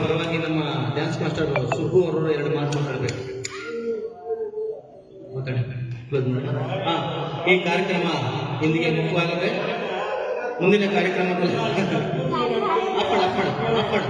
ಪರವಾಗಿ ನಮ್ಮ dance master Subbu ಅವರು ಎರಡು ಮಾತು ಮಾತಾಡಬೇಕು. ಈ ಕಾರ್ಯಕ್ರಮ ಇಂದಿಗೆ ಮುಖ್ಯವಾಗಿದೆ ಮುಂದಿನ ಕಾರ್ಯಕ್ರಮದಲ್ಲಿ. ಅಪ್ಪಳ ಅಪ್ಪಳ ಅಪ್ಪಳ.